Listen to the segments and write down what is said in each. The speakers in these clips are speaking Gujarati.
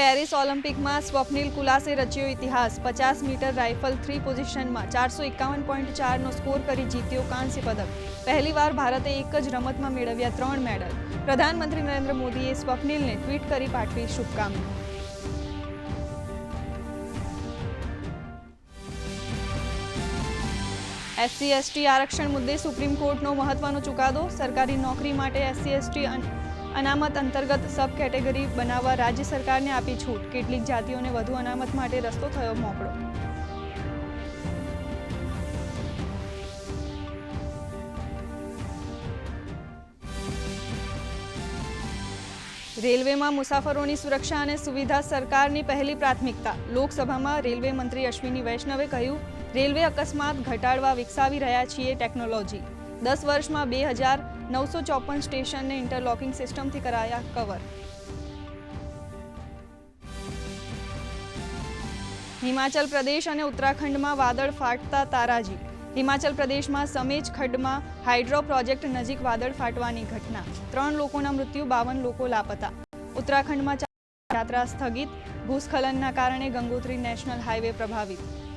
પેરિસ ઓલિમ્પિકમાં સ્વપ્નિલ કુલાસે રચ્યો ઇતિહાસ. પચાસ મીટર રાઇફલ થ્રી પોઝિશનમાં ચારસો એકાવન પોઈન્ટ ચારનો સ્કોર કરી જીત્યો કાંસ્ય પદક. પહેલીવાર ભારતે એક જ રમતમાં મેળવ્યા ત્રણ મેડલ. પ્રધાનમંત્રી નરેન્દ્ર મોદીએ સ્વપ્નિલને ટ્વીટ કરી પાઠવી શુભકામના. એસસી, એસટી આરક્ષણ મુદ્દે સુપ્રીમ કોર્ટનો મહત્વનો ચુકાદો. સરકારી નોકરી માટે એસસી, એસટી અનામત અંતર્ગત સબ કેટેગરી બનાવવા રાજ્ય સરકારને આપી છૂટ. કેટલીક જાતિઓને વધુ અનામત માટે રસ્તો થયો મોકળો. રેલવેમાં મુસાફરોની સુરક્ષા અને સુવિધા સરકારની પહેલી પ્રાથમિકતા. લોકસભામાં રેલવે મંત્રી અશ્વિની વૈષ્ણવે કહ્યું, રેલવે અકસ્માત ઘટાડવા વિકસાવી રહ્યા છીએ ટેકનોલોજી. દસ વર્ષમાં બે હજાર નવસો ચોપન સ્ટેશનને ઇન્ટરલોકિંગ સિસ્ટમથી કરાયા કવર. હિમાચલ પ્રદેશ અને ઉત્તરાખંડમાં વાદળ ફાટતા તારાજી. હિમાચલ પ્રદેશમાં સમેજ ખડમાં હાઇડ્રો પ્રોજેક્ટ નજીક વાદળ ફાટવાની ઘટના. ત્રણ લોકોના મૃત્યુ, બાવન લોકો લાપતા. ઉત્તરાખંડમાં યાત્રા સ્થગિત. ભૂસ્ખલનના કારણે ગંગોત્રી નેશનલ હાઈવે પ્રભાવિત.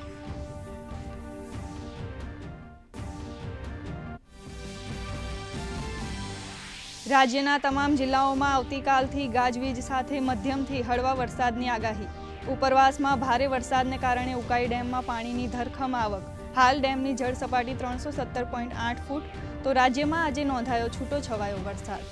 રાજ્યના તમામ જિલ્લાઓમાં આવતીકાલથી ગાજવીજ સાથે મધ્યમથી હળવા વરસાદની આગાહી. ઉપરવાસમાં ભારે વરસાદને કારણે ઉકાઈ ડેમમાં પાણીની ધરખમ આવક. હાલ ડેમની જળ સપાટી ત્રણસો સત્તર પોઈન્ટ આઠ ફૂટ, તો રાજ્યમાં આજે નોંધાયો છૂટો છવાયો વરસાદ.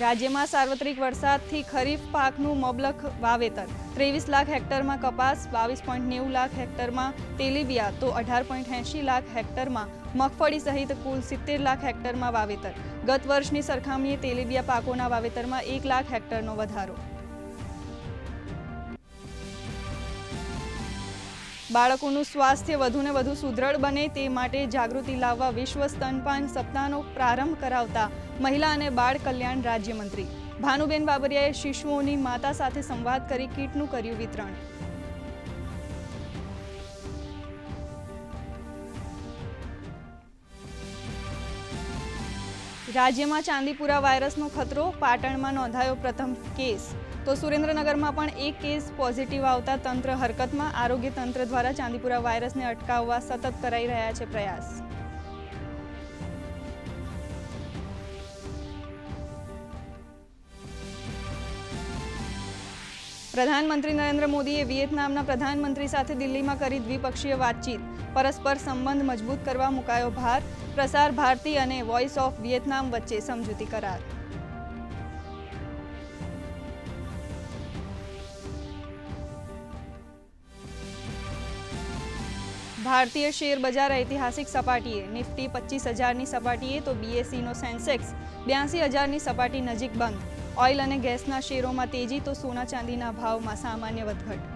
રાજ્યમાં સાર્વત્રિક વરસાદથી ખરીફ પાકનું મબલખ વાવેતર. ત્રેવીસ લાખ હેક્ટરમાં કપાસ, બાવીસ પોઈન્ટ નેવું લાખ હેક્ટરમાં તેલીબિયા તો અઢાર પોઈન્ટ એંશી લાખ હેક્ટરમાં મગફળી સહિત કુલ સિત્તેર લાખ હેક્ટરમાં વાવેતર. ગત વર્ષની સરખામણીએ તેલીબિયા પાકોના વાવેતરમાં એક લાખ હેક્ટરનો વધારો. બાળકોનું સ્વાસ્થ્ય વધુને વધુ સુદૃઢ બને તે માટે જાગૃતિ લાવવા વિશ્વ સ્તનપાન સપ્તાહનો પ્રારંભ કરાવતા મહિલા અને બાળ કલ્યાણ રાજ્યમંત્રી ભાનુબેન બાબરિયાએ શિશુઓની માતા સાથે સંવાદ કરી કીટનું કર્યું વિતરણ. રાજ્યમાં ચાંદીપુરા વાયરસનો ખતરો, પાટણમાં નોંધાયો પ્રથમ કેસ. તો સુરેન્દ્રનગરમાં પણ એક કેસ પોઝિટિવ આવતા તંત્ર હરકતમાં. આરોગ્ય તંત્ર દ્વારા ચાંદીપુરા વાયરસને અટકાવવા સતત કરાઈ રહ્યા છે પ્રયાસ. પ્રધાનમંત્રી નરેન્દ્ર મોદીએ વિયેતનામના પ્રધાનમંત્રી સાથે દિલ્હીમાં કરી દ્વિપક્ષીય વાતચીત. પરસ્પર સંબંધ મજબૂત કરવા મુકાયો ભાર. પ્રસાર ભારતી અને વોઇસ ઓફ વિયેતનામ વચ્ચે સમજૂતી કરાર. ભારતીય શેર બજાર ઐતિહાસિક સપાટીએ. નિફ્ટી પચીસ હજારની સપાટીએ તો બીએસસીનો સેન્સેક્સ બ્યાસી હજારની સપાટી નજીક બંધ. ઓઇલ અને ગેસના શેરોમાં તેજી તો સોના ચાંદીના ભાવમાં સામાન્ય વધઘટ.